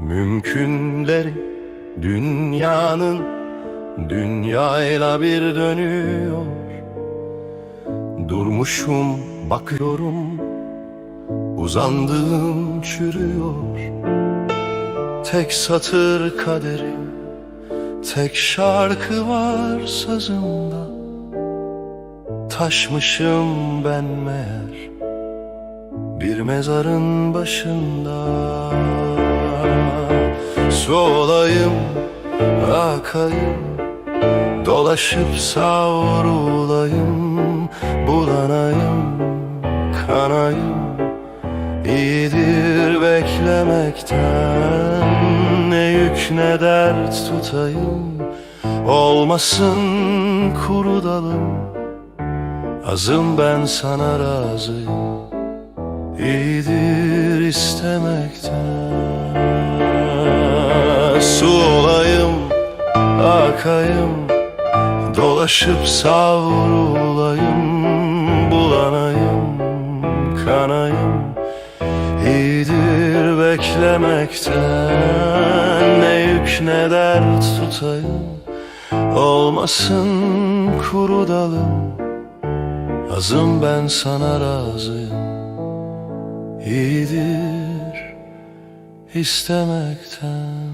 Mümkünleri dünyanın dünyayla bir dönüyor. Durmuşum bakıyorum uzandığım çürüyor. Tek satır kaderim Tek şarkı var sazımda. Taşmışım ben meğer Bir mezarın başında Su olayım, akayım. Dolaşıp savrulayım Bulanayım, kanayım. İyidir beklemekten. Ne yük ne dert tutayım. Olmasın kuru dalım Azım ben sana razıyım. İyidir istemekten Su olayım, akayım Dolaşıp savrulayım Bulanayım, kanayım. İyidir beklemekten Ne yük ne dert tutayım. Olmasın kuru dalım Azım ben sana razıyım. İyidir istemekten.